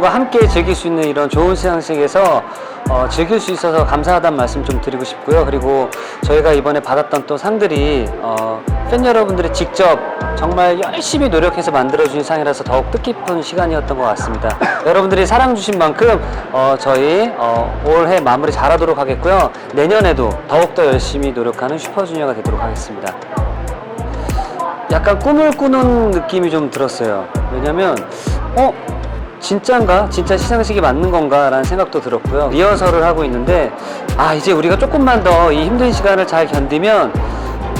여러분들과 함께 즐길 수 있는 이런 좋은 시상식에서 어, 즐길 수 있어서 감사하다는 말씀 좀 드리고 싶고요. 그리고 저희가 이번에 받았던 또 상들이 어, 팬 여러분들이 직접 정말 열심히 노력해서 만들어주신 상이라서 더욱 뜻깊은 시간이었던 것 같습니다. 여러분들이 사랑 주신 만큼 어, 저희 어, 올해 마무리 잘하도록 하겠고요. 내년에도 더욱더 열심히 노력하는 슈퍼주니어가 되도록 하겠습니다. 약간 꿈을 꾸는 느낌이 좀 들었어요. 왜냐면, 어? 진짠가? 진짜 시상식이 맞는 건가? 라는 생각도 들었고요. 리허설을 하고 있는데, 아, 이제 우리가 조금만 더 이 힘든 시간을 잘 견디면,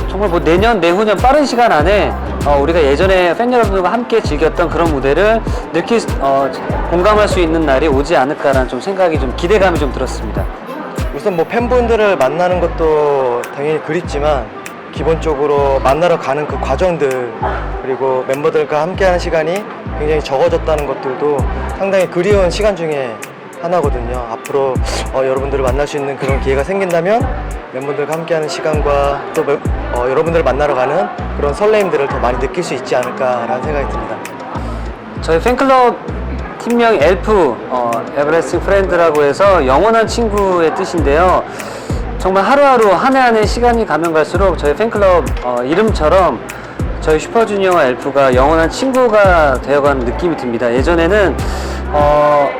정말 뭐 내년, 내후년 빠른 시간 안에, 어, 우리가 예전에 팬 여러분들과 함께 즐겼던 그런 무대를 느낄, 수- 어, 공감할 수 있는 날이 오지 않을까라는 좀 생각이 좀 기대감이 좀 들었습니다. 우선 뭐 팬분들을 만나는 것도 당연히 그립지만 기본적으로 만나러 가는 그 과정들 그리고 멤버들과 함께하는 시간이 굉장히 적어졌다는 것들도 상당히 그리운 시간 중에 하나거든요. 앞으로 어, 여러분들을 만날 수 있는 그런 기회가 생긴다면 멤버들과 함께하는 시간과 또 멤- 어, 여러분들을 만나러 가는 그런 설레임들을 더 많이 느낄 수 있지 않을까라는 생각이 듭니다. 저희 팬클럽 팀명 엘프 어, 에버레스팅 프렌드라고 해서 영원한 친구의 뜻인데요. 정말 하루하루 한 해 한 해 시간이 가면 갈수록 저희 팬클럽 어, 이름처럼 저희 슈퍼주니어와 엘프가 영원한 친구가 되어가는 느낌이 듭니다. 예전에는 어,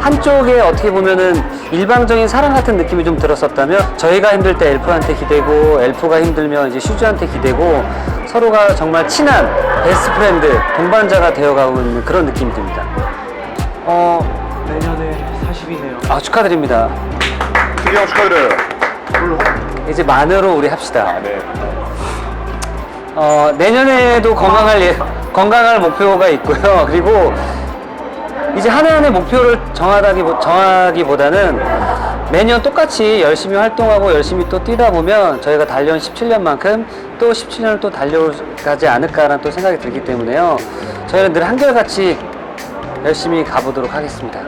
한쪽에 어떻게 보면은 일방적인 사랑 같은 느낌이 좀 들었었다면 저희가 힘들 때 엘프한테 기대고 엘프가 힘들면 이제 슈즈한테 기대고 서로가 정말 친한 베스트 프렌드 동반자가 되어가고 있는 그런 느낌이 듭니다. 어, 내년에 40이네요. 아, 축하드립니다. 기경 축하드려요. 이제 만으로 우리 합시다. 아, 네. 어, 내년에도 건강할 예, 건강할 목표가 있고요. 그리고 이제 한 해 한 해 목표를 정하다기 정하기보다는 매년 똑같이 열심히 활동하고 열심히 또 뛰다 보면 저희가 달려온 17년만큼 또 17년을 또 달려가지 않을까라는 또 생각이 들기 때문에요. 저희는 늘 한결같이 열심히 가보도록 하겠습니다.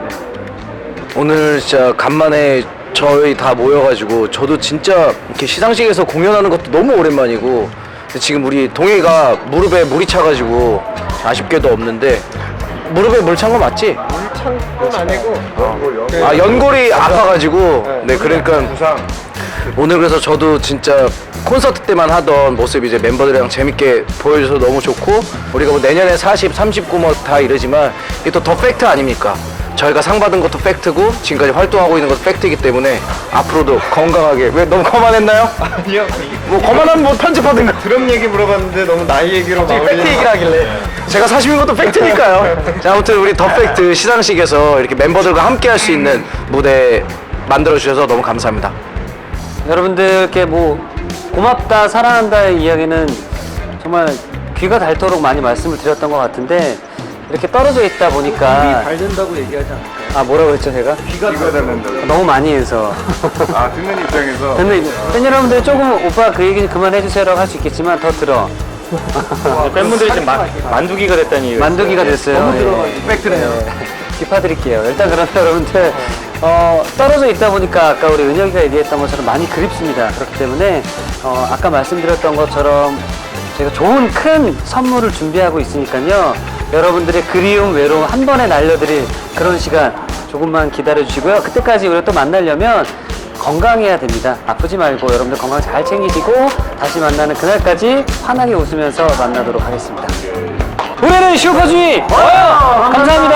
오늘 진짜 간만에 저희 다 모여가지고 저도 진짜 이렇게 시상식에서 공연하는 것도 너무 오랜만이고 근데 지금 우리 동해가 무릎에 물이 차가지고 아쉽게도 없는데 무릎에 물 찬 거 맞지? 참건 아니고 아 연골이 아파가지고 네 그러니까 부상. 오늘 그래서 저도 진짜 콘서트 때만 하던 모습 이제 멤버들이랑 재밌게 보여줘서 너무 좋고 우리가 뭐 내년에 40, 39 뭐 다 이러지만 이게 또 더 팩트 아닙니까? 저희가 상 받은 것도 팩트고 지금까지 활동하고 있는 것도 팩트이기 때문에 앞으로도 건강하게. 왜 너무 거만했나요? 아니요. 뭐 거만하면 뭐 편집하든가. 드럼 얘기 물어봤는데 너무 나이 얘기로 팩트 얘기를 하길래. 제가 40인 것도 팩트니까요. 자 아무튼 우리 더 팩트 시상식에서 이렇게 멤버들과 함께 할 수 있는 무대 만들어 주셔서 너무 감사합니다. 여러분들께 뭐 고맙다 사랑한다의 이야기는 정말 귀가 닳도록 많이 말씀을 드렸던 것 같은데 이렇게 떨어져 있다 보니까 닳는다고 얘기하지 않을까요? 아 뭐라고 했죠 제가 귀가 닳는다고. 너무 많이 해서 아, 듣는 입장에서. 근데 팬 여러분들 조금 오빠 그 얘기 그만 해 주세요라고 할 수 있겠지만 더 들어 팬분들이 지금 만, 만두기가 됐다니. 만두기가 됐어요 너무 예. 들어가지고. 팩트네요. 짚어드릴게요 일단 그러면 여러분들 어, 떨어져 있다 보니까 아까 우리 은혁이가 얘기했던 것처럼 많이 그립습니다 그렇기 때문에 어, 아까 말씀드렸던 것처럼 제가 좋은 큰 선물을 준비하고 있으니까요 여러분들의 그리움 외로움 한 번에 날려드릴 그런 시간 조금만 기다려 주시고요. 그때까지 우리가 또 만나려면 건강해야 됩니다. 아프지 말고 여러분들 건강 잘 챙기시고 다시 만나는 그날까지 환하게 웃으면서 만나도록 하겠습니다. 우리는 슈퍼주의! 감사합니다